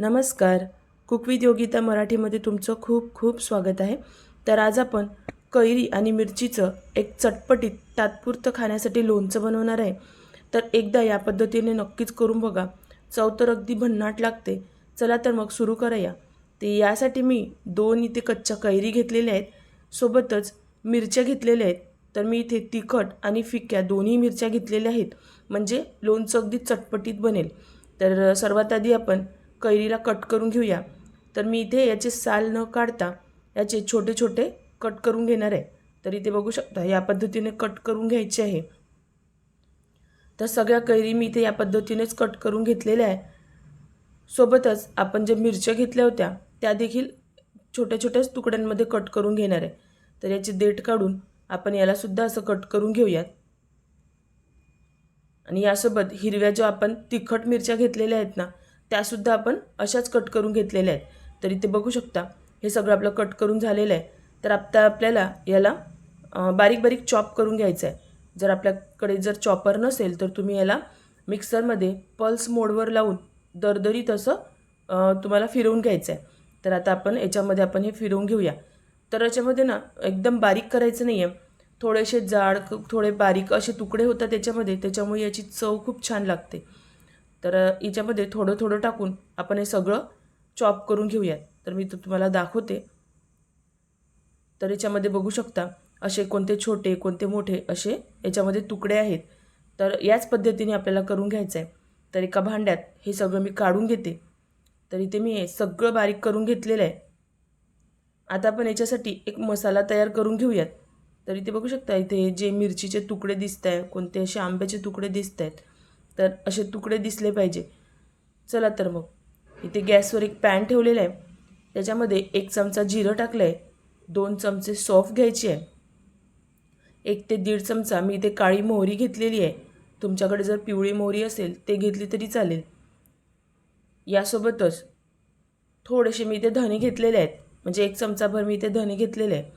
नमस्कार. कुकविद योगिता मराठीमध्ये तुमचं खूप खूप स्वागत आहे. तर आज आपण कैरी आणि मिरचीचं एक चटपटीत तात्पुरतं खाण्यासाठी लोणचं बनवणार आहे. तर एकदा या पद्धतीने नक्कीच करून बघा. चव तर अगदी भन्नाट लागते. चला तर मग सुरू करूया. ते यासाठी मी दोन इथे कच्च्या कैरी घेतलेल्या आहेत. सोबतच मिरच्या घेतलेल्या आहेत. तर मी इथे तिखट आणि फिक्या दोन्ही मिरच्या घेतलेल्या आहेत. म्हणजे लोणचं अगदी चटपटीत बनेल. तर सर्वात आधी आपण कैरीला कट करून घेऊया. तर मी इथे याचे साल न काढता याचे छोटे छोटे कट करून घेणार आहे. तर इथे बघू शकता या पद्धतीने कट करून घ्यायचे आहे. तर सगळ्या कैरी मी इथे या पद्धतीनेच कट करून घेतलेल्या आहे. सोबतच आपण जे मिरच्या घेतल्या होत्या त्या देखील छोट्या छोट्याच तुकड्यांमध्ये कट करून घेणार आहे. तर याचे देठ काढून आपण यालासुद्धा असं कट करून घेऊयात. आणि यासोबत हिरव्या ज्या आपण तिखट मिरच्या घेतलेल्या आहेत ना त्यासुद्धा आपण अशाच कट करून घेतलेल्या आहेत. तर इथे बघू शकता. हे सगळं आपलं कट करून झालेलं आहे. तर आता आपल्याला याला बारीक बारीक चॉप करून घ्यायचं आहे. जर आपल्याकडे जर चॉपर नसेल तर तुम्ही याला मिक्सरमध्ये पल्स मोडवर लावून दरदरीत असं तुम्हाला फिरवून घ्यायचं आहे. तर आता आपण याच्यामध्ये आपण हे फिरवून घेऊया. तर याच्यामध्ये ना एकदम बारीक करायचं नाही आहे थोडेसे जाड थोडे बारीक असे तुकडे होतात त्याच्यामध्ये त्याच्यामुळे याची चव खूप छान लागते. तर याच्यामध्ये थोडं थोडं टाकून आपण हे सगळं चॉप करून घेऊयात. तर मी तुम्हाला दाखवते. तर याच्यामध्ये बघू शकता असे कोणते छोटे कोणते मोठे असे याच्यामध्ये तुकडे आहेत. तर याच पद्धतीने आपल्याला करून घ्यायचं आहे तर एका भांड्यात हे सगळं मी काढून घेते. तर इथे मी हे सगळं बारीक करून घेतलेलं आहे. आता आपण याच्यासाठी एक मसाला तयार करून घेऊयात. तर इथे बघू शकता इथे जे मिरचीचे तुकडे दिसत आहे कोणते असे आंब्याचे तुकडे दिसत आहेत तर असे तुकडे दिसले पाहिजे. चला तर मग. इथे गॅसवर एक पॅन ठेवलेला आहे. त्याच्यामध्ये एक चमचा जिरं टाकलं आहे दोन चमचे सॉफ घ्यायचे आहे. एक ते दीड चमचा मी इथे काळी मोहरी घेतलेली आहे. तुमच्याकडे जर पिवळी मोहरी असेल ते घेतली तरी चालेल. यासोबतच थोडेसे मी इथे धणे घेतलेले आहेत. म्हणजे एक चमचाभर मी इथे धणे घेतलेले आहे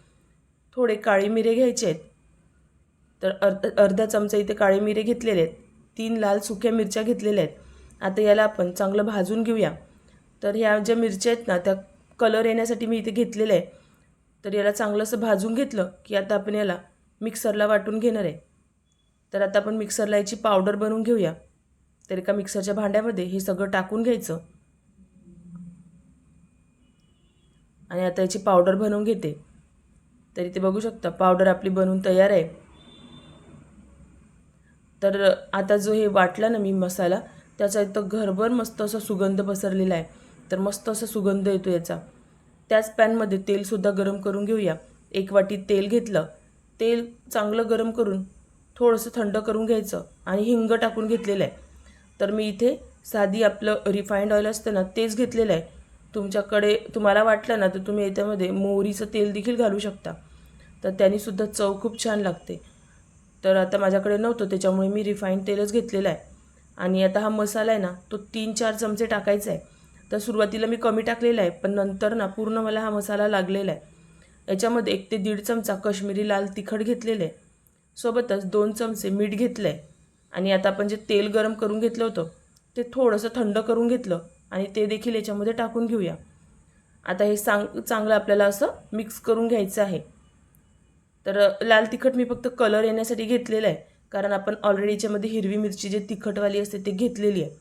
थोडे काळे मिरे घ्यायचे आहेत. तर अर्ध अर्धा चमचा इथे काळे मिरे घेतलेले आहेत. तीन लाल सुक्या मिरच्या घेतलेल्या आहेत. आता याला आपण चांगलं भाजून घेऊया. तर ह्या ज्या मिरच्या आहेत ना त्या कलर येण्यासाठी मी इथे घेतलेलं आहे तर याला चांगलं असं भाजून घेतलं की आता आपण याला मिक्सरला वाटून घेणार आहे. तर आता आपण मिक्सरला याची पावडर बनवून घेऊया. तर एका मिक्सरच्या भांड्यामध्ये हे सगळं टाकून घ्यायचं. आणि आता याची पावडर बनवून घेते. तर इथे बघू शकता पावडर आपली बनवून तयार आहे. तर आता जो हे वाटला ना मी मसाला त्याचा इथं घरभर मस्त असा सुगंध पसरलेला आहे. तर मस्त असा सुगंध येतो याचा. त्याच पॅनमध्ये तेलसुद्धा गरम करून घेऊया. एक वाटी तेल घेतलं. तेल चांगलं गरम करून थोडंसं थंड करून घ्यायचं आणि हिंग टाकून घेतलेलं आहे. तर मी इथे साधी आपलं रिफाईंड ऑइल असतं ना तेच घेतलेलं आहे. तुमच्याकडे तुम्हाला वाटलं ना तर तुम्ही याच्यामध्ये मोहरीचं तेल देखील घालू शकता. तर त्यानीसुद्धा चव खूप छान लागते. तर आता माझ्याकडे नव्हतं त्याच्यामुळे मी रिफाईंड तेलच घेतलेलं आहे. आणि आता हा मसाला आहे ना तो तीन चार चमचे टाकायचा आहे. तर सुरुवातीला मी कमी टाकलेला आहे पण नंतर ना पूर्ण मला हा मसाला लागलेला आहे. याच्यामध्ये एक ते दीड चमचा कश्मीरी लाल तिखट घेतलेलं आहे. सोबतच दोन चमचे मीठ घेतलं आहे आणि आता आपण जे तेल गरम करून घेतलं होतं ते थोडंसं थंड करून घेतलं आणि ते देखील याच्यामध्ये टाकून घेऊया. आता हे सांग चांगलं आपल्याला असं मिक्स करून घ्यायचं आहे. तर लाल तिखट मी फक्त कलर येण्यासाठी घेतलेलं आहे. कारण आपण ऑलरेडी याच्यामध्ये हिरवी मिरची जे तिखटवाली असते ते घेतलेली आहे.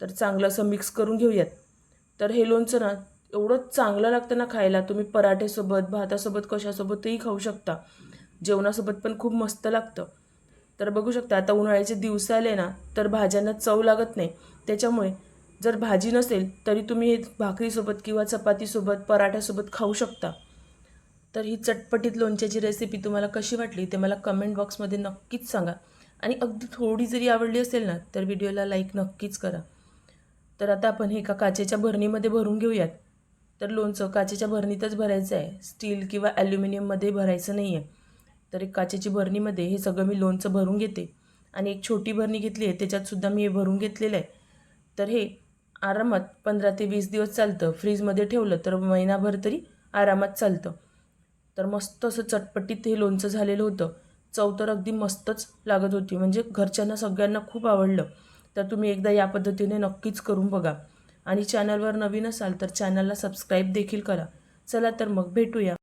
तर चांगलं असं मिक्स करून घेऊयात. तर हे लोणचं ना एवढं चांगलं लागतं ना खायला. तुम्ही पराठेसोबत भातासोबत कशासोबतही खाऊ शकता. जेवणासोबत पण खूप मस्त लागतं. तर बघू शकता आता उन्हाळ्याचे दिवस आले ना तर भाज्यांना चव लागत नाही. त्याच्यामुळे जर भाजी नसेल तरी तुम्ही हे भाकरीसोबत किंवा चपातीसोबत पराठ्यासोबत खाऊ शकता. तर ही चटपटीत लोणच्याची रेसिपी तुम्हाला कशी वाटली ते मला कमेंट बॉक्समध्ये नक्कीच सांगा. आणि अगदी थोडी जरी आवडली असेल ना तर व्हिडिओला लाईक नक्कीच करा. तर आता आपण हे एका काचेच्या भरणीमध्ये भरून घेऊयात. तर लोणचं काचेच्या भरणीतच भरायचं आहे. स्टील किंवा ॲल्युमिनियममध्ये भरायचं नाही आहे तर एक काचेची भरणीमध्ये हे सगळं मी लोणचं भरून घेते. आणि एक छोटी भरणी घेतली आहे त्याच्यातसुद्धा मी हे भरून घेतलेलं आहे. तर हे आरामात पंधरा ते वीस दिवस चालतं. फ्रीजमध्ये ठेवलं तर महिनाभर तरी आरामात चालतं. तर मस्त असं चटपटीत हे लोणचं झालेलं होतं. चव तर अगदी मस्तच लागत होती. म्हणजे घरच्यांना सगळ्यांना खूप आवडलं. तर तुम्ही एकदा या पद्धतीने नक्कीच करून बघा. आणि चॅनलवर नवीन असाल तर चॅनलला सबस्क्राईब देखील करा. चला तर मग भेटूया.